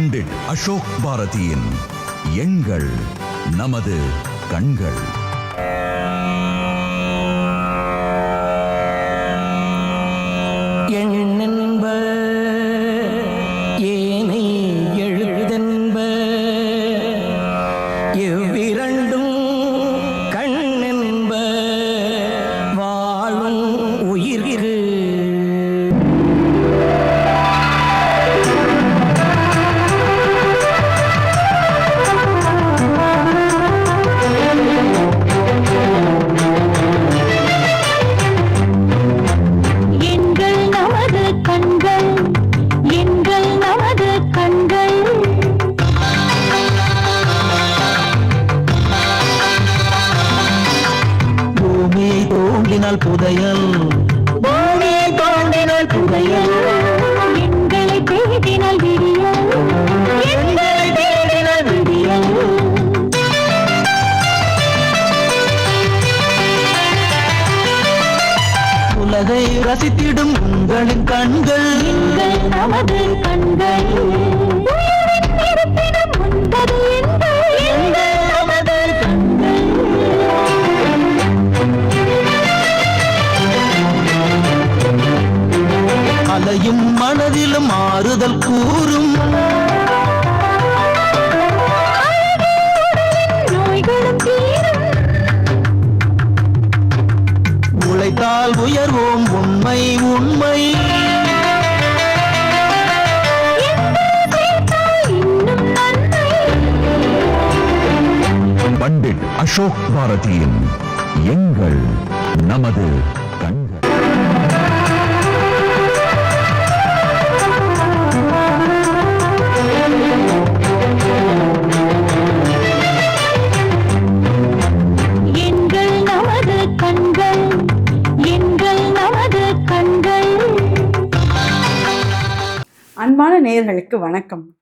பண்டிட் அசோக் பாரதியின் எண்கள் நமது கண்கள். காதல் கூறும். உழைத்தால் உயர்வோம் உண்மை உண்மை. பண்டிட் அசோக் பாரதியின் எங்கள் நமது அன்பான நேயர்களுக்கு வணக்கம்.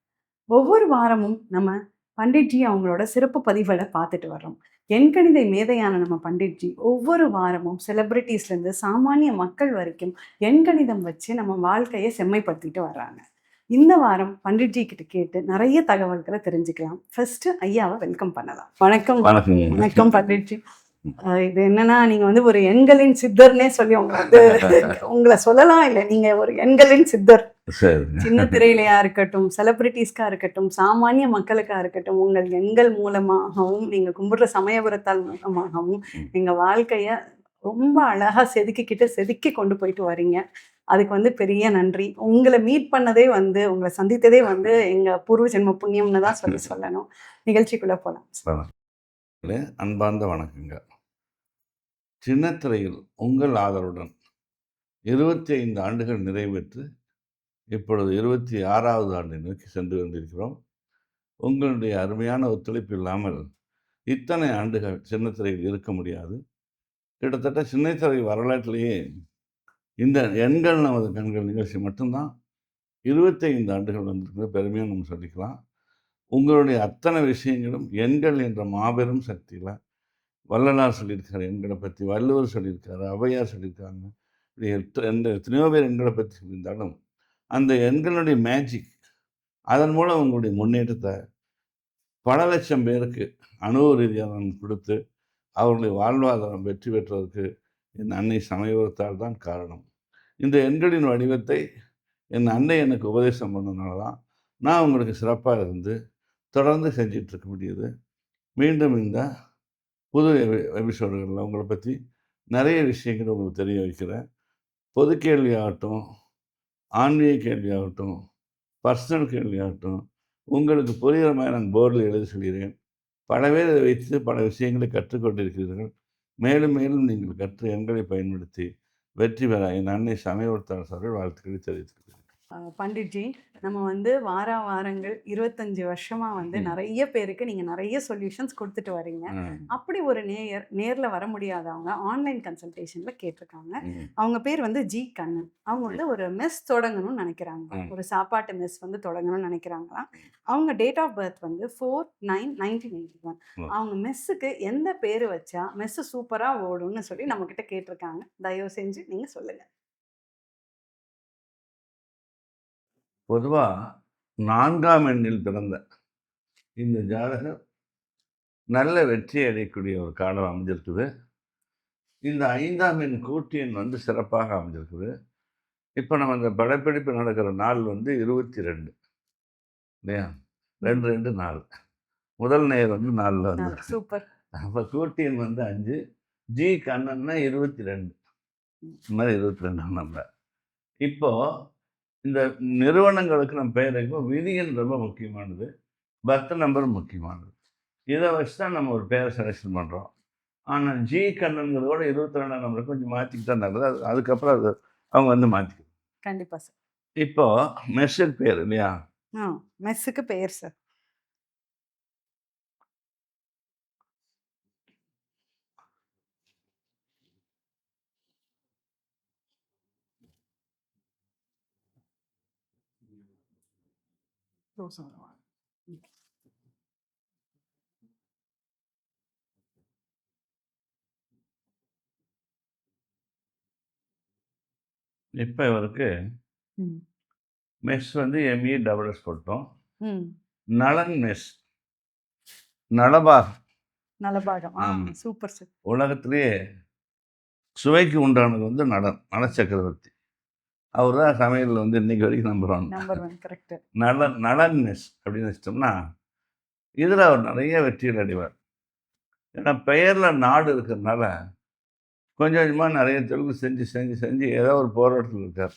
ஒவ்வொரு வாரமும் நம்ம பண்டிட்ஜி அவங்களோட சிறப்பு பதிவுகளை பார்த்துட்டு வர்றோம். எண்கணித மேதையான நம்ம பண்டிட்ஜி ஒவ்வொரு வாரமும் செலிப்ரிட்டிஸ்லேருந்து சாமானிய மக்கள் வரைக்கும் எண்கணிதம் வச்சு நம்ம வாழ்க்கையை செம்மைப்படுத்திட்டு வர்றாங்க. இந்த வாரம் பண்டிட்ஜி கிட்ட கேட்டு நிறைய தகவல்களை தெரிஞ்சுக்கலாம். ஃபர்ஸ்ட் ஐயாவை வெல்கம் பண்ணலாம். வணக்கம். வணக்கம். வணக்கம் பண்டிட்ஜி. இது என்னன்னா நீங்க வந்து ஒரு எண்களின் சித்தர்னே சொல்லி உங்களை வந்து உங்களை சொல்லலாம் இல்லை. நீங்க ஒரு எண்களின் சித்தர். சின்ன திரையிலையா இருக்கட்டும் செலிபிரிட்டிஸ்க்கா இருக்கட்டும் சாமானிய மக்களுக்கா இருக்கட்டும் உங்கள் எண்கள் மூலமாகவும் நீங்க கும்பிடுற சமயபுரத்தால் மூலமாகவும் எங்க வாழ்க்கைய ரொம்ப அழகா செதுக்கிக்கிட்டு செதுக்கி கொண்டு போயிட்டு வரீங்க. அதுக்கு வந்து பெரிய நன்றி. உங்களை மீட் பண்ணதே வந்து உங்களை சந்தித்ததே வந்து எங்க பூர்வ ஜென்ம புண்ணியம்னு தான் சொல்லி சொல்லணும். நிகழ்ச்சிக்குள்ள போலாம். அன்பார்ந்த வணக்கங்க சின்னத்திரையில் உங்கள் ஆதரவுடன் இருபத்தி ஐந்து ஆண்டுகள் நிறைவேற்று இப்பொழுது இருபத்தி ஆறாவது ஆண்டை நோக்கி சென்று கொண்டிருக்கிறோம். உங்களுடைய அருமையான ஒத்துழைப்பு இல்லாமல் இத்தனை ஆண்டுகள் சின்னத்திரையில் இருக்க முடியாது. கிட்டத்தட்ட சின்னத்திரை வரலாற்றிலேயே இந்த எண்கள் நமது கண்கள் நிகழ்ச்சி மட்டும்தான். இருபத்தி ஐந்து ஆண்டுகள் வந்திருக்கிற பெருமையாக நம்ம சொல்லிக்கலாம். உங்களுடைய அத்தனை விஷயங்களும் எண்கள் என்ற மாபெரும் சக்தியில் வள்ளலார் சொல்லியிருக்காரு எண்களை பற்றி வள்ளுவர் சொல்லியிருக்காரு ஔவையார் சொல்லியிருக்காங்க. இப்படி எத்த- எந்த எத்தனையோ பேர் எண்களை பற்றி சொல்லியிருந்தாலும் அந்த எண்களுடைய மேஜிக் அதன் மூலம் உங்களுடைய முன்னேற்றத்தை பல லட்சம் பேருக்கு அனுபவ ரீதியாக நான் கொடுத்து அவர்களுடைய வாழ்வாதாரம் வெற்றி பெற்றதற்கு என் அன்னை சமயத்தால் தான் காரணம். இந்த எண்களின் வடிவத்தை என் அன்னை எனக்கு உபதேசம் பண்ணதுனால தான் நான் உங்களுக்கு சிறப்பாக இருந்து தொடர்ந்து செஞ்சிட்ருக்க முடியுது. மீண்டும் இந்த புது எபிசோடுகளில் உங்களை பற்றி நிறைய விஷயங்கள் உங்களுக்கு தெரிய வைக்கிறேன். பொது கேள்வியாகட்டும் ஆன்மீக கேள்வி ஆகட்டும் பர்சனல் கேள்வியாகட்டும் உங்களுக்கு புரிகிற மாதிரி நான் போர்டில் எழுதி சொல்கிறேன் பல பேர் இதை வைத்து பல விஷயங்களை கற்றுக்கொண்டிருக்கிறீர்கள். மேலும் மேலும் நீங்கள் கற்று எண்களை பயன்படுத்தி வெற்றி பெற என் அன்னை சமயவர்த்தாளர் சார்கள் வாழ்த்துக்களை தெரிவித்துக்கிறேன் பண்டிட்ஜி. நம்ம வந்து வார வாரங்கள் இருபத்தஞ்சு வருஷமா வந்து. நிறைய பேருக்கு நீங்க நிறைய சொல்யூஷன்ஸ் கொடுத்துட்டு வரீங்க. அப்படி ஒரு நேயர் நேர்ல வர முடியாதவங்க ஆன்லைன் கன்சல்டேஷன்ல கேட்டிருக்காங்க. அவங்க பேர் வந்து ஜி கண்ணன். அவங்க வந்து ஒரு மெஸ் தொடங்கணும்னு நினைக்கிறாங்க. ஒரு சாப்பாட்டு மெஸ் வந்து தொடங்கணும்னு நினைக்கிறாங்களாம். அவங்க டேட் ஆஃப் பர்த் வந்து four nine nineteen eighty one. அவங்க மெஸ்ஸுக்கு எந்த பேர் வச்சா மெஸ் சூப்பரா ஓடும்னு சொல்லி நம்ம கிட்ட கேட்டிருக்காங்க. தயவு செஞ்சு நீங்க சொல்லுங்க. பொதுவாக நான்காம் எண்ணில் பிறந்த இந்த ஜாதகர் நல்ல வெற்றி அடையக்கூடிய ஒரு காலம் அமைஞ்சிருக்குது. இந்த ஐந்தாம் எண் கூட்டு எண் வந்து சிறப்பாக அமைஞ்சிருக்குது. இப்போ நம்ம இந்த படப்பிடிப்பு நடக்கிற நாள் வந்து இருபத்தி ரெண்டு இல்லையா? ரெண்டு ரெண்டு நாலு. முதல் நேர் வந்து நாலில் வந்து சூப்பர். அப்போ கூட்டு எண் வந்து அஞ்சு ஜி கண்ணன்னா இருபத்தி ரெண்டு இந்த மாதிரி இருபத்தி ரெண்டாம் நம்பர். இப்போ இந்த நிறுவனங்களுக்கு நம்ம பெயர் வைக்கும் விதிகள் ரொம்ப முக்கியமானது. பர்த் நம்பர் முக்கியமானது. இதை வச்சு தான் நம்ம ஒரு பேரை செலெக்ஷன் பண்ணுறோம் ஆனால் ஜி கண்ணனுங்கிறதோட இருபத்தி ரெண்டாம் நம்பர் கொஞ்சம் மாற்றிக்கிட்டா நல்லது. அது அதுக்கப்புறம் அது அவங்க வந்து மாற்றிக்கணும் கண்டிப்பா சார் இப்போ மெர்ஷர் பேர் இல்லையா? ஆ மெஸ்ஸுக்கு பெயர் சார் இப்போ இவருக்கு ம் மெஸ் வந்து எம்இ டபுள் எஸ் போட்டோம். ம் நலன் மெஸ். நலபாகம். நலபாகம். ஆ ஆமா. Super sir. உலகத்திலேயே சுவைக்கு உண்டானது வந்து நடன் நல சக்கரவர்த்தி அவர் தான் சமையலில் வந்து இன்னைக்கு வரைக்கும் number one number one correct Nalan Nalan mess அப்படின்னு வச்சிட்டோம்னா இதில் அவர் நிறைய வெற்றிகள் அடைவார். ஏன்னா பெயரில் நாடு இருக்கிறதுனால கொஞ்சம் கொஞ்சமாக நிறைய தொழில் செஞ்சு செஞ்சு செஞ்சு ஏதோ ஒரு போராட்டத்தில் இருக்கார்.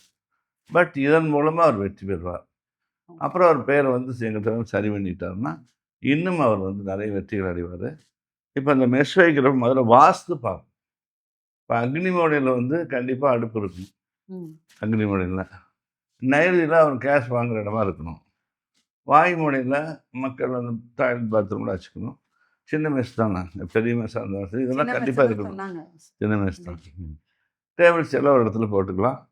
பட் இதன் மூலமாக அவர் வெற்றி பெறுவார். அப்புறம் அவர் பேரை வந்து எங்கிட்ட சரி பண்ணிட்டாருன்னா இன்னும் அவர் வந்து நிறைய வெற்றிகள் அடைவார். இப்போ அந்த மெஸ் வைக்கிறப்ப முதல்ல வாஸ்து பார்க்கும் இப்போ அக்னி மோடையில் வந்து கண்டிப்பாக அடுப்பு இருக்கும் ம். அக்னி மோடையில். நைருதியில் அவர் கேஷ் வாங்குற இடமா இருக்கணும். வாயு மோடையில் மக்கள் வந்து டாய்லெட் பாத்ரூமில் வச்சுக்கணும். சின்ன மெஸ் தானே. பெரிய மெஸ்ஸாக இருந்தாலும் சரி இதெல்லாம் கண்டிப்பாக இருக்கணும். சின்ன மெஸ் தான். டேபிள்ஸ் எல்லாம் ஒரு இடத்துல போட்டுக்கலாம்.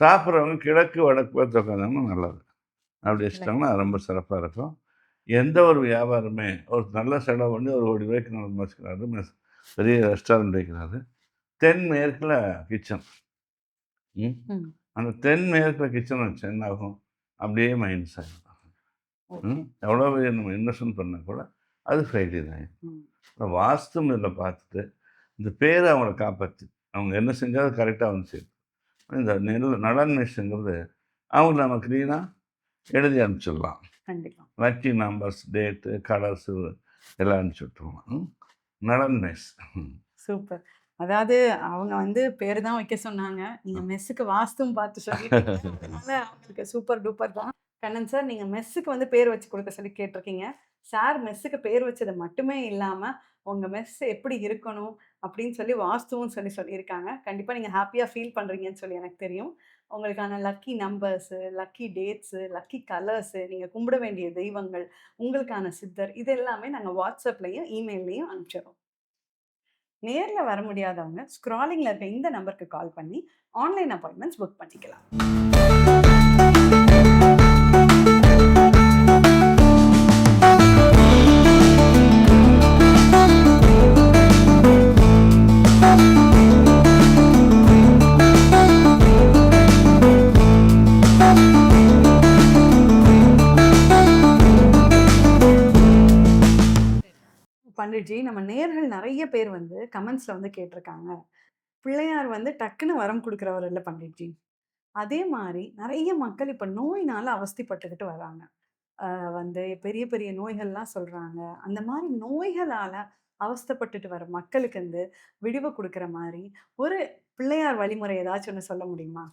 சாப்பிட்றவங்க கிழக்கு வடக்கு பார்த்து உட்காந்தாங்கன்னா நல்லது. அப்படி வச்சுட்டாங்கன்னா ரொம்ப சிறப்பாக இருக்கும். எந்த ஒரு வியாபாரமே ஒரு நல்ல செலவு பண்ணி ஒரு கோடி ரூபாய்க்கு நம்ம வச்சுக்கிறாரு மெஸ் பெரிய ரெஸ்டாரண்ட் வைக்கிறாரு. தென் மேற்கில் கிச்சன் அந்த தென் மேற்கில் கிச்சன் வச்சு என்ன ஆகும்? அப்படியே மைனஸ் ஆகிடும் ம். எவ்வளோ பெரிய நம்ம இன்வெஸ்ட்மெண்ட் பண்ணால் கூட அது ஆகிடும் ம். அப்புறம் வாஸ்து இதில் பார்த்துட்டு இந்த பேரை அவங்கள காப்பாற்றி அவங்க என்ன செஞ்சாலும் கரெக்டாக வந்து சேரும். இந்த நெல் நலன் மிஷங்கிறது அவங்களுக்கு நம்ம க்ளீனாக எழுதி அனுப்பிச்சிடலாம். லக்கி நம்பர்ஸ் டேட்டு கலர்ஸு எல்லாம் அனுப்பிச்சி விட்ருவோம் ம். நலன் மெஸ் சூப்பர். அதாவது அவங்க வந்து பேர் தான் வைக்க சொன்னாங்க. நீங்க மெஸ்ஸுக்கு வாஸ்தும் பார்த்து சொல்லிட்டீங்க. அதனால அவங்களுக்கு சூப்பர் டூப்பர் தான். கண்ணன் சார் நீங்க மெஸ்ஸுக்கு வந்து பேர் வச்சு கொடுக்க சொல்லி கேட்டிருக்கீங்க. சார் மெஸ்ஸுக்கு பேர் வச்சது மட்டுமே இல்லாம உங்க மெஸ் எப்படி இருக்கணும் அப்படின்னு சொல்லி வாஸ்துவும் சொல்லி சொல்லியிருக்காங்க. கண்டிப்பா நீங்க ஹாப்பியா ஃபீல் பண்றீங்கன்னு சொல்லி எனக்கு தெரியும். உங்களுக்கான lucky numbers lucky dates lucky colours நீங்கள் கும்பிட வேண்டிய தெய்வங்கள் உங்களுக்கான சித்தர் இது எல்லாமே நாங்கள் வாட்ஸ்அப்லேயும் இமெயில்லையும் அனுப்பிச்சிடுறோம். நேரில் வர முடியாதவங்க ஸ்க்ராலிங்கில் இருக்க இந்த நம்பருக்கு கால் பண்ணி ஆன்லைன் அப்பாயின்மெண்ட்ஸ் புக் பண்ணிக்கலாம். பண்டிட்ஜி நம்ம நேர்கள் நிறைய பேர் வந்து கமெண்ட்ஸில் வந்து கேட்டிருக்காங்க. பிள்ளையார் வந்து டக்குன்னு வரம் கொடுக்குறவர் இல்லை பண்டிட்ஜி. அதே மாதிரி நிறைய மக்கள் இப்போ நோயினால் அவஸ்திப்பட்டுக்கிட்டு வராங்க. வந்து பெரிய பெரிய நோய்கள்லாம் சொல்கிறாங்க அந்த மாதிரி நோய்களால் அவஸ்தைப்பட்டுட்டு வர மக்களுக்கு வந்து விடிவை கொடுக்குற மாதிரி ஒரு பிள்ளையார் வழிமுறை ஏதாச்சும் ஒன்று சொல்ல முடியுமா?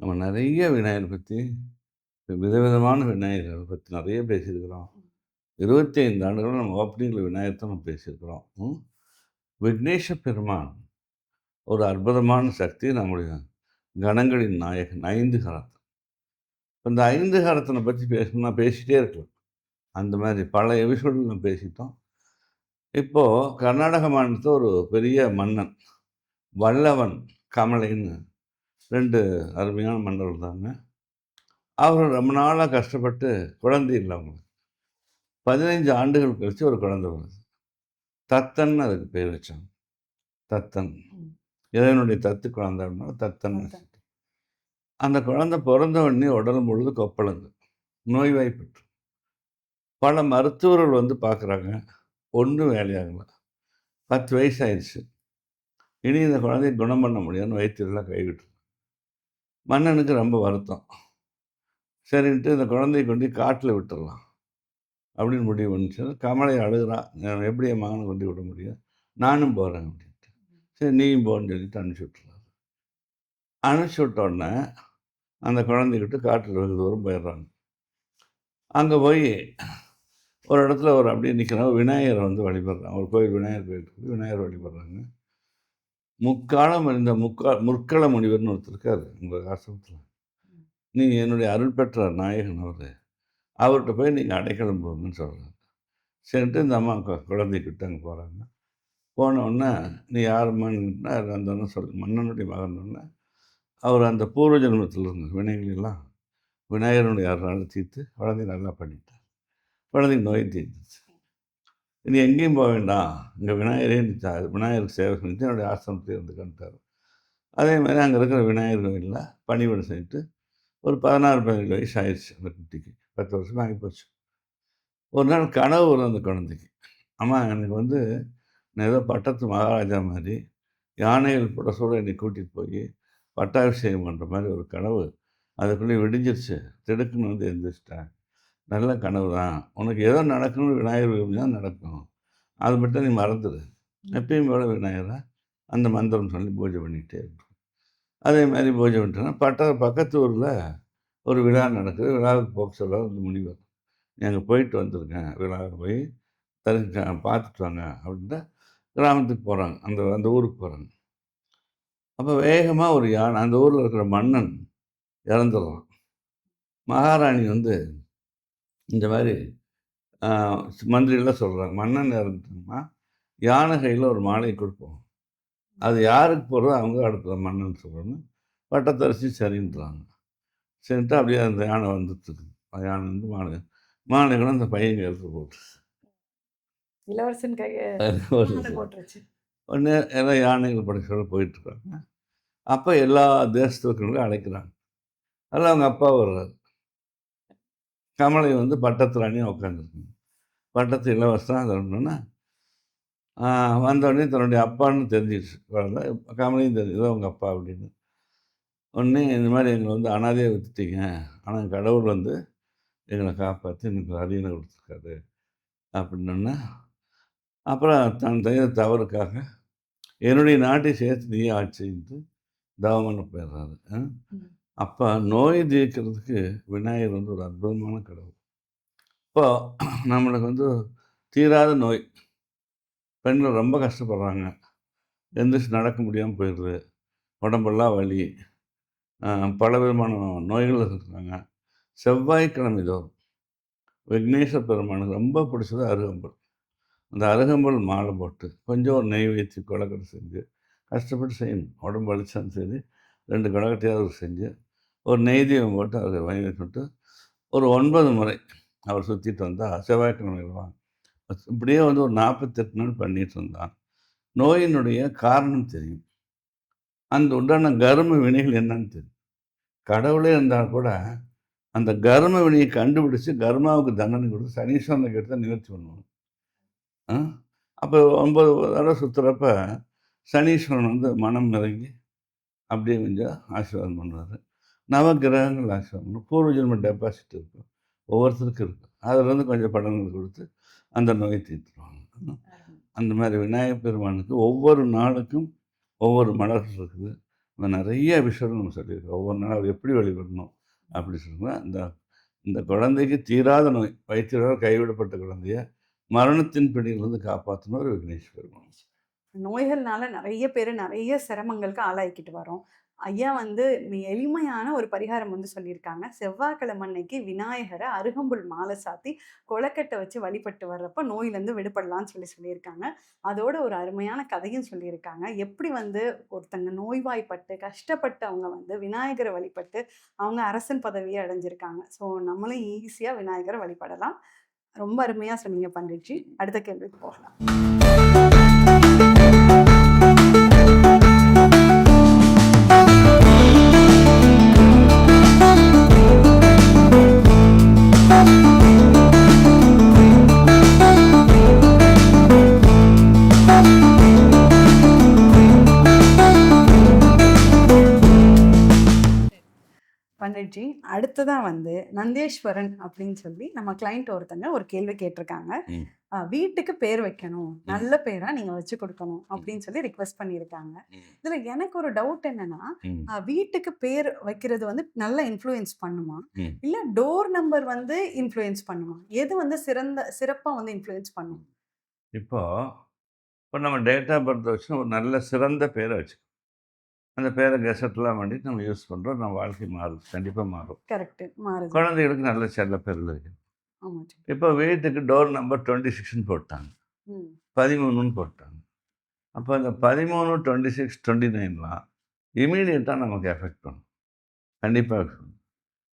நம்ம நிறைய விநாயகர் பற்றி விதவிதமான விநாயகர் பற்றி நிறைய பேசியிருக்கிறோம். இருபத்தி ஐந்து ஆண்டுகள் நம்ம ஓப்பனிங்கில் விநாயகத்தை நம்ம பேசியிருக்கிறோம். விக்னேஷ பெருமான் ஒரு அற்புதமான சக்தி நம்முடைய கணங்களின் நாயகன் ஐந்து கரத்தன். இந்த ஐந்து கரத்தனை பற்றி பேசணும்னா பேசிகிட்டே இருக்கலாம். அந்த மாதிரி பல எபிசோடில் நம்ம பேசிட்டோம். இப்போது கர்நாடக மாநிலத்தில் ஒரு பெரிய மன்னன் வல்லவன் கமலைன்னு ரெண்டு அருமையான மன்னர் இருந்தாங்க அவர் ரொம்ப நாளாக கஷ்டப்பட்டு குழந்தை இல்லை அவங்களுக்கு. பதினைஞ்சு ஆண்டுகள் கழித்து ஒரு குழந்தை வருது தத்தன் அதுக்கு பேர் வச்சாங்க. தத்தன். இறைவனுடைய தத்து குழந்தை அப்படின்னா தத்தன். அந்த குழந்தை பிறந்த உடனே உடல் முழுது கொப்பளங்க நோய்வாய்ப்பட்டு பல மருத்துவர்கள் வந்து பார்க்குறாங்க ஒன்றும் வேலையாகல. பத்து வயசு ஆயிடுச்சு இனி இந்த குழந்தைய குணம் பண்ண முடியாதுன்னு வைத்தியர்களாக கைவிட்டு மன்னனுக்கு ரொம்ப வருத்தம். சரின்ட்டு இந்த குழந்தைய கொண்டு காட்டில் விட்டுறலாம் அப்படின்னு முடிவு பண்ணிச்சு கமலை அழுகிறான் எப்படி என் மகனை கொண்டு விட முடியும்? நானும் போகிறேன் அப்படின்ட்டு. சரி நீயும் போன்னு சொல்லிட்டு அனுப்பிச்சி விட்டுறாரு. அனுப்பிச்சி விட்ட உடனே அந்த குழந்தைகிட்ட காட்டில் வெகு தூரம் போயிடுறாங்க. அங்கே போய் ஒரு இடத்துல ஒரு அப்படியே நிற்கிறான் விநாயகரை வந்து வழிபடுறான் ஒரு கோயில் விநாயகர் கோயில் இருக்குது விநாயகர் வழிபடுறாங்க. முக்காலம் இருந்த முக்கா முற்கள முனிவர்னு ஒருத்தர் இருக்கார் உங்கள் ஆசிரமத்தில். நீ என்னுடைய அருள் பெற்ற நாயகன் அவர். அவர்கிட்ட போய் நீங்கள் அடைக்கலம் போங்கன்னு சொல்கிறாங்க சென்று இந்த அம்மா குழந்தைக்கிட்ட அங்கே போகிறாங்க போன நீ யார் யாருமான்னு அந்த சொல் மன்னனுடைய மகன் அவர் அந்த பூர்வ ஜென்மத்தில் இருந்த வினைகளெல்லாம் விநாயகருடைய அருளால் தீர்த்து குழந்தை நல்லா பண்ணிட்டார். குழந்தை நோய் தீர்த்துச்சு இனி எங்கேயும் போக வேண்டாம். இங்கே விநாயகரே இருந்துச்சா விநாயகருக்கு சேவை செஞ்சு என்னுடைய ஆசிரமத்தில் இருந்துக்கிட்டார் அதே மாதிரி அங்கே இருக்கிற விநாயகர் கோயிலில் பணிவிடை செஞ்சுட்டு ஒரு பதினாறு பதினேழு வயசு ஆயிடுச்சு அந்த குட்டிக்கு. பத்து வருஷம் ஆகி போச்சு ஒரு நாள் கனவு வரும் அந்த குழந்தைக்கு. அம்மா எனக்கு வந்து நான் ஏதோ பட்டத்து மகாராஜா மாதிரி யானைகள் புடசோட என்னை கூட்டிகிட்டு போய் பட்டாபிஷேகம் பண்ணுற மாதிரி ஒரு கனவு அதுக்குள்ளே விடிஞ்சிருச்சு. திடுக்குன்னு வந்து எழுந்திரிச்சிட்டேன் நல்ல கனவு தான். உனக்கு ஏதோ நடக்கணும்னு விநாயகர் தான் நடக்கும். அது மட்டும் நீ மறந்துடு எப்பயும் போல விநாயகரை அந்த மந்திரம் சொல்லி பூஜை பண்ணிகிட்டே இருக்கும் அதே மாதிரி பூஜை பண்ணிட்டேன்னா பட்ட பக்கத்து ஊரில் ஒரு விழா நடக்குது. விழாவுக்கு போக சொல்ல வந்து முனிவர் எங்கள் போயிட்டு வந்திருக்கேன். விழாவுக்கு போய் தெரிஞ்ச பார்த்துட்டு வாங்க. அப்படின்ட்டு கிராமத்துக்கு போகிறாங்க அந்த அந்த ஊருக்கு போகிறாங்க அப்போ வேகமாக ஒரு யானை அந்த ஊரில் இருக்கிற மன்னன் இறந்துடுறான். மகாராணி வந்து இந்த மாதிரி மந்திரிலாம் சொல்கிறாங்க மன்னன் இறந்துட்டோம்னா யானை கையில் ஒரு மாலை கொடுப்போம். அது யாருக்கு போகிறதோ அவங்க அடுத்த மன்னன் சொல்கிறோன்னு பட்டத்தரிசி சரின்றாங்க. சரின்ட்டு அப்படியே அந்த யானை வந்துட்டு யானை வந்து மாலை மாலை கூட அந்த பையன் கையில் போட்டு இளவரசன் போட்டுருச்சு. உடனே எல்லாம் யானைகள் படைச்சோட போயிட்டுருக்காங்க. அப்போ எல்லா தேசத்துக்கும் அழைக்கிறாங்க. அதில் அவங்க அப்பா வர்றாரு. கமலை வந்து பட்டத்து ராணியாக உட்காந்துருக்குங்க பட்டத்து இளவரசன் அது ஒன்றுன்னா வந்தோடனே தன்னுடைய அப்பான்னு தெரிஞ்சிடுச்சு குழந்தை கமலையும் தெரிஞ்சது அவங்க அப்பா அப்படின்னு. உடனே இந்த மாதிரி எங்களை வந்து அனாதையாக விட்டுட்டீங்க. ஆனால் கடவுள் வந்து எங்களை காப்பாற்றி எனக்கு அரியணை கொடுத்துருக்காரு அப்படின்னோடனே அப்புறம் தன் செய்த தவறுக்காக என்னுடைய நாட்டை சேர்த்து நீ ஆட்சின்ட்டு தவமன போயிடுறாரு. அப்போ நோய் தீர்க்கிறதுக்கு விநாயகர் வந்து ஒரு அற்புதமான கடவுள். இப்போ நம்மளுக்கு வந்து தீராத நோய். பெண்கள் ரொம்ப கஷ்டப்படுறாங்க. எந்திரிச்சு நடக்க முடியாமல் போயிடுது. உடம்பெல்லாம் வலி. பல விதமான நோய்கள் இருக்கிறாங்க செவ்வாய்க்கிழமை தோறும் விக்னேஸ்வர பெருமானுக்கு ரொம்ப பிடிச்சது அருகம்புல். அந்த அருகம்புல் மாலை போட்டு கொஞ்சம் ஒரு நெய் வைத்து கொலக்கட்டை செஞ்சு கஷ்டப்பட்டு செய்யணும். உடம்பு அழிச்சாலும் சரி ரெண்டு கொலக்கட்டையாவது செஞ்சு ஒரு நெய் தீபம் போட்டு அதை வாங்கி விட்டு ஒரு ஒன்பது முறை அவர் சுற்றிட்டு வந்தால் செவ்வாய்க்கிழமையில் வாங்க இப்படியே வந்து ஒரு நாற்பத்தெட்டு நாள் பண்ணிட்டு இருந்தான். நோயினுடைய காரணம் தெரியும். அந்த உண்டான கர்ம வினைகள் என்னன்னு தெரியும். கடவுளே இருந்தால் கூட அந்த கர்ம வினையை கண்டுபிடிச்சு கர்மாவுக்கு தண்டனை கொடுத்து சனீஸ்வரனை கேட்டு நிவர்த்தி பண்ணுவாங்க. ஆ? அப்போ ஒன்பது தடவை சுற்றுறப்ப சனீஸ்வரன் வந்து மனம் இறங்கி அப்படியே கொஞ்சம் ஆசீர்வாதம் பண்ணுவார் நவகிரகங்கள் ஆசீர்வாதம் பண்ணும் பூர்வ ஜென்ம டெபாசிட் இருக்கும் ஒவ்வொருத்தருக்கும் இருக்கும் அதுலேருந்து கொஞ்சம் படங்கள் கொடுத்து அந்த நோயை தீர்த்துருவாங்க. அந்த மாதிரி விநாயகர் பெருமானுக்கு ஒவ்வொரு நாளுக்கும் ஒவ்வொரு மலர்கள் இருக்குது. இந்த நிறைய விஷயங்கள் நம்ம சொல்லியிருக்கோம். ஒவ்வொரு நாளும் அவர் எப்படி வழிபடணும் அப்படி சொல்லுங்கள் இந்த இந்த குழந்தைக்கு தீராத நோய் வைத்தியரால் கைவிடப்பட்ட குழந்தைய மரணத்தின் பிடியிலிருந்து காப்பாற்றணும் ஒரு விக்னேஷ் நோய்கள்னால நிறைய பேர் நிறைய சிரமங்களுக்கு ஆளாக்கிட்டு வரோம் ஐயா வந்து எளிமையான ஒரு பரிகாரம் வந்து சொல்லியிருக்காங்க. செவ்வாய்க்கிழமை அன்னைக்கு விநாயகரை அருகம்புல் மாலை சாத்தி கொலக்கட்டை வச்சு வழிபட்டு வர்றப்ப நோயிலேருந்து விடுபடலாம்னு சொல்லி சொல்லியிருக்காங்க. அதோட ஒரு அருமையான கதையும் சொல்லியிருக்காங்க. எப்படி வந்து ஒருத்தங்க நோய்வாய்ப்பட்டு கஷ்டப்பட்டு அவங்க வந்து விநாயகரை வழிபட்டு அவங்க அரசன் பதவியை அடைஞ்சிருக்காங்க. ஸோ நம்மளும் ஈஸியாக விநாயகரை வழிபடலாம். ரொம்ப அருமையாக சொன்னீங்க பண்டிட்ஜி. அடுத்த கேள்விக்கு போகலாம். பண்டிட்ஜி அடுத்ததா வந்து நந்தேஸ்வரன் அப்படின்னு சொல்லி நம்ம கிளைண்ட் ஒருத்தங்க ஒரு கேள்வி கேட்டிருக்காங்க. வீட்டுக்கு பேர் வைக்கணும். நல்ல பேரா நீங்க வச்சு கொடுக்கணும் அப்படின்னு சொல்லி ரிக்வெஸ்ட் பண்ணியிருக்காங்க. இதுல எனக்கு ஒரு டவுட் என்னன்னா வீட்டுக்கு பேர் வைக்கிறது வந்து நல்ல இன்ஃப்ளூயன்ஸ் பண்ணுமா. இல்ல டோர் நம்பர் வந்து இன்ஃப்ளூயன்ஸ் பண்ணுமா? எது வந்து சிறந்த சிறப்பா வந்து இன்ஃப்ளூயன்ஸ் பண்ணும்? இப்போ இப்போ நம்ம டேட் ஆஃப் பர்த் வச்சு ஒரு நல்ல சிறந்த பேரை வச்சு அந்த பேரை கெசட்லாம் பண்ணி நம்ம யூஸ் பண்ணுறோம் நம்ம வாழ்க்கை மாறுது. கண்டிப்பாக மாறும். கரெக்ட் மாறுது. குழந்தைகளுக்கு நல்ல செல்ல பேரில் இருக்கு. ஆமா ஜி. இப்போ வீட்டுக்கு டோர் நம்பர் டுவெண்ட்டி சிக்ஸ்னு போட்டாங்க. பதிமூணுன்னு போட்டாங்க. அப்போ அந்த பதிமூணு டுவெண்ட்டி சிக்ஸ் டுவெண்ட்டி நைன்லாம் இமீடியட்டாக நமக்கு எஃபெக்ட் பண்ணும். கண்டிப்பாக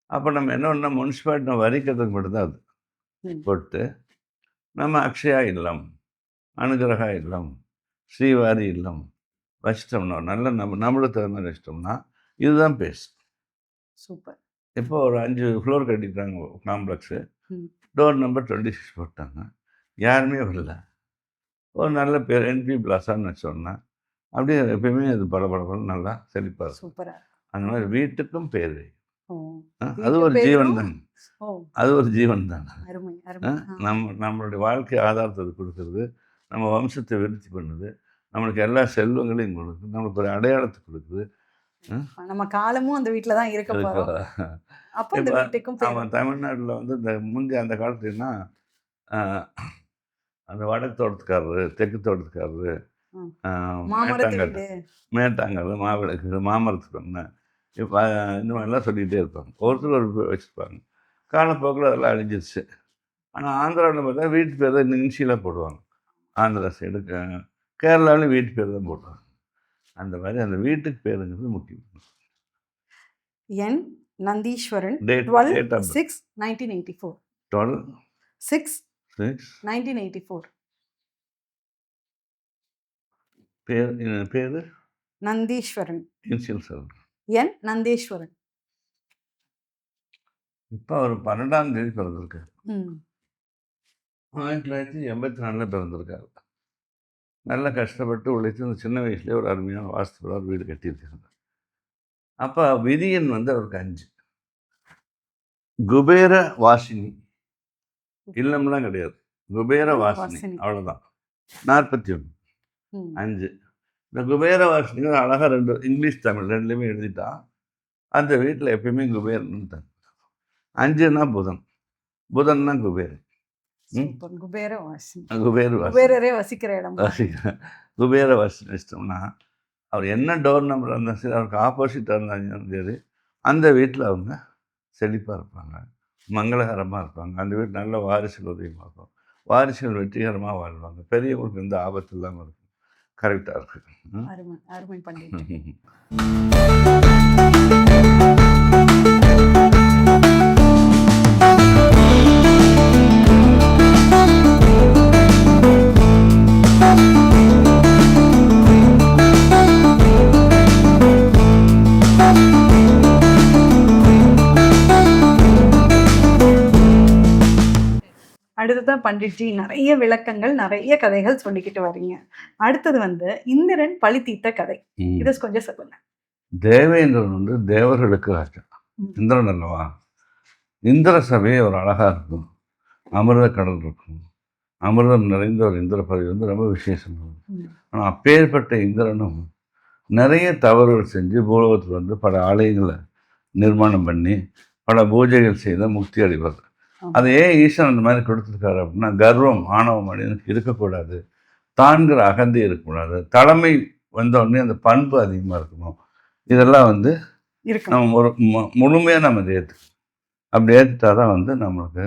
அப்போ நம்ம என்ன பண்ணால் முனிசிபாலிட்டி வரி கட்டுறதுக்கு மட்டும்தான் அது. போட்டு நம்ம அக்ஷயா இல்லம் அனுகிரகா இல்லம் ஸ்ரீவாரி இல்லம் வச்சிட்டோம்னா நல்ல நம்ம நம்மளுக்கு தகுந்த மாதிரி வச்சிட்டோம்னா இதுதான் பேஸ் சூப்பர். இப்போ ஒரு அஞ்சு ஃப்ளோர் கட்டிட்டாங்க complex. Door number twenty six போட்டாங்க. யாருமே வரல. ஒரு நல்ல பேர் என்பி பிளாசான்னு வச்சோன்னா அப்படியே எப்பயுமே அது பளபளபளன்னு நல்லா செழிப்பாக இருக்கும். சூப்பரா அந்த மாதிரி வீட்டுக்கும் பேர் அது ஒரு ஜீவன் தான். அது ஒரு ஜீவன் தான். நம்ம நம்மளுடைய வாழ்க்கை ஆதாரத்தை கொடுக்குறது நம்ம வம்சத்தை விருத்தி பண்ணுது நம்மளுக்கு எல்லா செல்வங்களையும் கொடுக்குது நம்மளுக்கு ஒரு அடையாளத்தை கொடுக்குது. நம்ம காலமும் அந்த வீட்ல தான் இருக்க இப்போ அப்போ இந்த இப்ப வீட்டுக்கும் பேர் அவன் தமிழ்நாட்டில் வந்து இந்த முந்தைய அந்த காலத்துலனா அந்த வடக்கு தோட்டத்துக்காரரு தெற்கு தோட்டத்துக்காரரு மாமரத்து மேட்டாங்கல் மேட்டாங்கல் மாவிளக்கு மாமரத்துக்கு ஒன்று இப்போ இந்த மாதிரிலாம் சொல்லிகிட்டே இருப்பாங்க. ஒருத்தர் ஒரு வச்சுருப்பாங்க காலப்போக்கில் அதெல்லாம் அழிஞ்சிருச்சு. ஆனால் ஆந்திராவில் பார்த்தா வீட்டு பேர் தான் இன்ஷியலாக போடுவாங்க. ஆந்திரா சைடு கேரளாவிலும் வீட்டு பேர் தான் போடுவாங்க அந்த மாதிரி அந்த வீட்டுக்கு பேருங்கிறது முக்கியம். N Nandeeswaran date six nineteen eighty four. Twelve six six nineteen eighty four. பேர் பேர்? Nandeeswaran. Initial sir N Nandeswaran. இப்போ அவர் பன்னெண்டாம் தேதி பிறந்திருக்காரு. ஆயிரத்தி தொள்ளாயிரத்தி எண்பத்தி நாலில் பிறந்திருக்காரு. நல்லா கஷ்டப்பட்டு உழைத்து இந்த சின்ன வயசுலேயே ஒரு அருமையான வாஸ்துவில் ஒரு வீடு கட்டியிருக்காங்க அப்போ விதியன் வந்து அவருக்கு அஞ்சு. குபேர வாசினி. இல்லம்லாம் கிடையாது. குபேர வாசினி. அவ்வளோதான் நாற்பத்தி ஒன்று அஞ்சு. இந்த குபேர வாசினி அழகாக ரெண்டு இங்கிலீஷ் தமிழ் ரெண்டுலேயுமே எழுதிட்டா அந்த வீட்டில் எப்பயுமே குபேரன் தான். அஞ்சுன்னா புதன். புதன்னா குபேரன். குபேர வாசன் குபேர குபேரரே வசிக்கிற இடம் குபேர வாசி வச்சிட்டோம்னா அவர் என்ன டோர் நம்பர் இருந்தாலும் சரி அவருக்கு ஆப்போசிட்டாக இருந்தாலும் சரி அந்த வீட்டில் அவங்க செழிப்பாக இருப்பாங்க. மங்களகரமாக இருப்பாங்க. அந்த வீட்டு நல்ல வாரிசுகள் உதவியாக இருக்கும். வாரிசுகள் வெற்றிகரமாக வாழ்வாங்க. பெரியவங்களுக்கு எந்த ஆபத்து இல்லாமல் இருக்கும். கரெக்டாக இருக்கு. ம். அருமை. அருமை பண்ணிட்டு பண்டிட்ஜி நிறைய விளக்கங்கள் நிறைய கதைகள் சொல்லிக்கிட்டு வர்றீங்க அடுத்தது வந்து இந்திரன் பழி தீர்த்த கதை. இதை கொஞ்சம் சொல்லுங்க தேவேந்திரன் வந்து தேவர்களுக்கு ராஜா. இந்திரன் அல்லவா இந்திர சபையே ஒரு அழகாக இருக்கும் அமிர்த கடல் இருக்கும் அமிர்தம் நிறைந்த ஒரு இந்திர பதவி வந்து ரொம்ப விசேஷம். ஆனால் அப்பேற்பட்ட இந்திரனும் நிறைய தவறுகள் செஞ்சு பூலோகத்தில் வந்து பல ஆலயங்களை நிர்மாணம் பண்ணி பல பூஜைகள் செய்த முக்தி அடைவார். அதை ஏன் ஈஸ்வரன் அந்த மாதிரி கொடுத்துருக்காரு அப்படின்னா கர்வம் ஆணவ மனிதனுக்கு இருக்கக்கூடாது. தான்கிற அகந்தை இருக்கக்கூடாது. தலைமை வந்த உடனே அந்த பண்பு அதிகமாக இருக்கணும் இதெல்லாம் வந்து நம்ம ஒரு முழுமையாக நம்ம அதை ஏற்றுக்கணும் அப்படி ஏற்றுட்டா தான் வந்து நம்மளுக்கு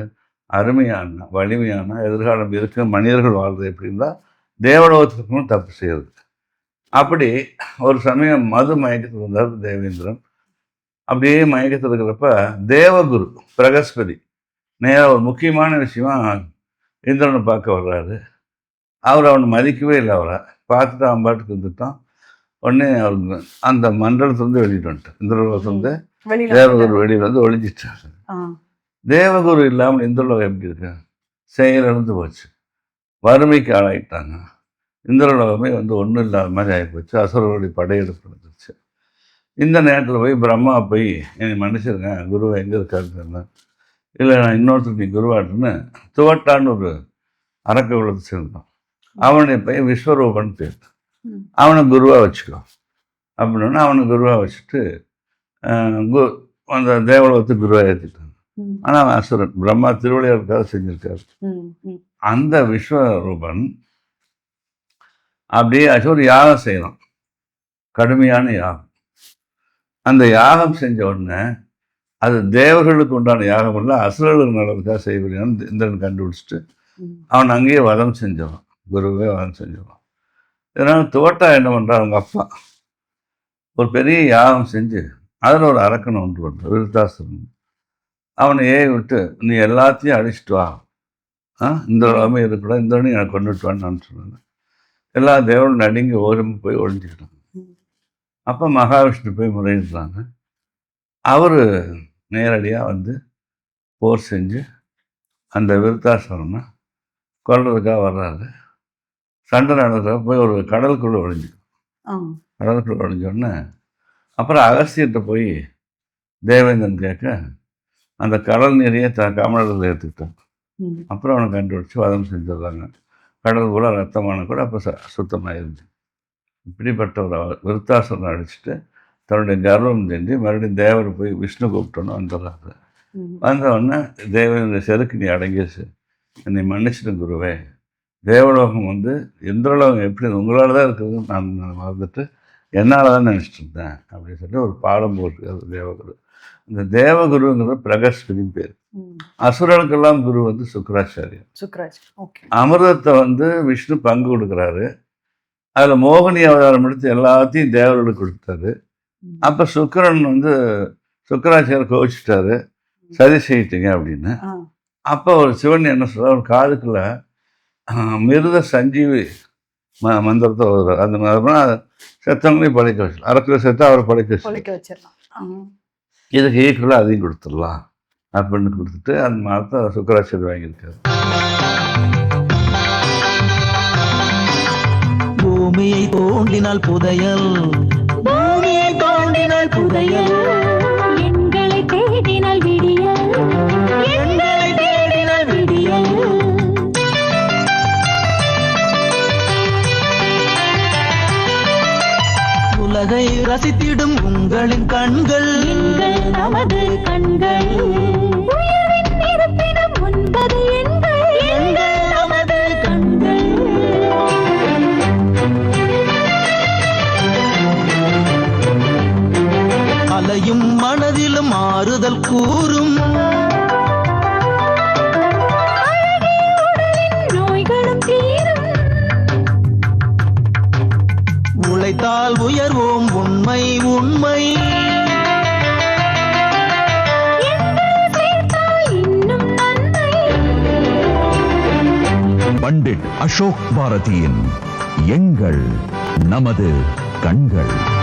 அருமையான வலிமையான எதிர்காலம் இருக்க. மனிதர்கள் வாழ்றது எப்படின்னா தேவலோகத்துக்கும் தப்பு செய்யுது அப்படி ஒரு சமயம் மது மயக்கத்தில் இருந்தார் தேவேந்திரன். அப்படியே மயக்கத்தில் இருக்கிறப்ப தேவகுரு பிரகஸ்பதி நேராக ஒரு முக்கியமான விஷயமா இந்திரனை பார்க்க வர்றாரு. அவர் அவனை மதிக்கவே இல்லை அவரை. பார்த்துட்டு அவன் பாட்டுக்கு வந்துட்டான். உடனே அவருக்கு அந்த மண்டலத்திலேருந்து வெளியிட்டு வந்துட்டான் இந்திரலோகத்திலேருந்து தேவகுரு வெளியில் வந்து ஒளிஞ்சிட்டார். ஆ, தேவகுரு இல்லாமல் இந்திரலோகம் எப்படி இருக்கு? செயலிழந்து போச்சு. வறுமைக்கு ஆளாயிட்டாங்க. இந்திரலோகமே வந்து ஒன்றும் இல்லாத மாதிரி ஆகிப்போச்சு அசுரர்களுடைய படையெடுப்பு நடந்துச்சு இந்த நேரத்தில் போய் பிரம்மா போய் என்னை மன்னிச்சிருங்க குரு எங்கே இருக்காருன்னு இல்லை நான் இன்னொருத்தர் நீ குருவாட்டுன்னு துவட்டான்னு ஒரு அரக்க குலத்தை சேர்ந்தான் அவனுடைய பையன் விஸ்வரூபன் பேர். அவனை குருவாக வச்சுக்கோ. அப்படின்னு அவனை குருவாக வச்சுட்டு கு அந்த தேவலோகத்துக்கு குருவாக ஏற்றிட்டான் ம், ஆனால் அவன் அசுரன். பிரம்மா திருவிளையாடுக்காக செஞ்சிருக்காரு. அந்த விஸ்வரூபன் அப்படியே ஒரு யாகம் செய்யலாம் கடுமையான யாகம். அந்த யாகம் செஞ்ச உடனே அது தேவர்களுக்கு உண்டான யாகம் இல்லை அசுரர்களுக்கு நடக்கிறதுக்காக செய்வீங்கன்னு இந்திரன் கண்டுபிடிச்சிட்டு. அவன் அங்கேயே வதம் செஞ்சவன் குருவே வதம் செஞ்சவன். இதனால் தோட்டா என்ன பண்ணுறான் அவங்க அப்பா? ஒரு பெரிய யாகம் செஞ்சு அதில் ஒரு அரக்கனை ஒன்று பண்ணுறான் விருத்தாசன் அவனை ஏவி விட்டு நீ எல்லாத்தையும் அழிச்சிட்டு வா. ஆ? இந்த உலகமே இருக்கக்கூடாது இந்த உடனே எனக்கு கொண்டுட்டு வான்னு சொன்னேன். எல்லா தேவனும் நடுங்கி ஓரம்பு போய் ஒழிஞ்சுக்கிட்டாங்க. அப்போ மகாவிஷ்ணு போய் முறையிடுறாங்க. அவர் நேரடியாக வந்து போர் செஞ்சு அந்த விருத்தாசவனை கொல்றதுக்காக வர்றாரு. சண்டை நடக்கிறப்ப போய் ஒரு கடலுக்குள்ளே ஒழிஞ்சு ஆ, கடலுக்குள்ளே ஒழிஞ்சோடனே அப்புறம் அகஸ்தியர்கிட்ட போய் தேவேந்திரன் கேட்க அந்த கடல் நீரையே த கமலத்தில் ஏற்றுக்கிட்டான். அப்புறம் அவனை கண்டுபிடிச்சி வதம் செஞ்சிடுறாங்க. கடல் கூட ரத்தமான கூட அப்போ ச சுத்தமாயிருச்சு இப்படிப்பட்ட ஒரு அவர் விருத்தாசனை அடிச்சுட்டு தன்னுடைய கர்வம் செஞ்சு மறுபடியும் தேவர் போய் விஷ்ணு கூப்பிட்டோன்னு வந்துடுறாரு. வந்தவுடனே தேவனுடைய செருக்கு நீ அடங்கிடுச்சு என்னை மன்னிச்சிட்டு குருவே. தேவலோகம் வந்து இந்திரலோகம் எப்படி உங்களால் தான் இருக்குது நான் மறந்துட்டு என்னால் தான் நினச்சிட்டு இருந்தேன் அப்படின்னு சொல்லி ஒரு பாடம் போட்டிருக்காரு தேவகுரு. இந்த தேவகுருங்கிற பிரகஸ்பதியின் பேர். அசுரனுக்கெல்லாம் குரு வந்து சுக்கராச்சாரியர். சுக்ராஜ் ஓகே. அமிர்தத்தை வந்து விஷ்ணு பங்கு கொடுக்குறாரு. அதில் மோகினி அவதாரம் எடுத்து எல்லாத்தையும் தேவர்களுக்கு கொடுத்தாரு. அப்போ சுக்கிரன் வந்து சுக்கராச்சாரியர் கோவிச்சிட்டாரு. சதி செய்யிட்டீங்க அப்படின்னு. அப்போ ஒரு சிவன் என்ன சொல்ற ஒரு காதுக்குள்ள மிருத சஞ்சீவி ம மந்திரத்தை வருவார் அந்த மாதிரினா செத்தவங்களையும் படைக்க வச்சு அறக்கிற செத்து அவரை படைக்க வச்சிடலாம். இதுக்கு ஈக்குவலாக அதையும் கொடுத்துடலாம். அப்படின்னு கொடுத்துட்டு அந்த மரத்தை சுக்கராச்சாரியர் வாங்கியிருக்காரு. பூமியை தோண்டினால் புதையல். தோண்டினால் புதையல் எங்களை தேடினால் விடியல் எங்களை தேடினால் உலகை ரசித்திடும் உங்களின் கண்கள். நமது கண்கள். மனதிலும் ஆறுதல் கூறும். உழைத்தால் உயர்வோம் உண்மை உண்மை. பண்டிட் அசோக் பாரதியின் எங்கள் நமது கண்கள்.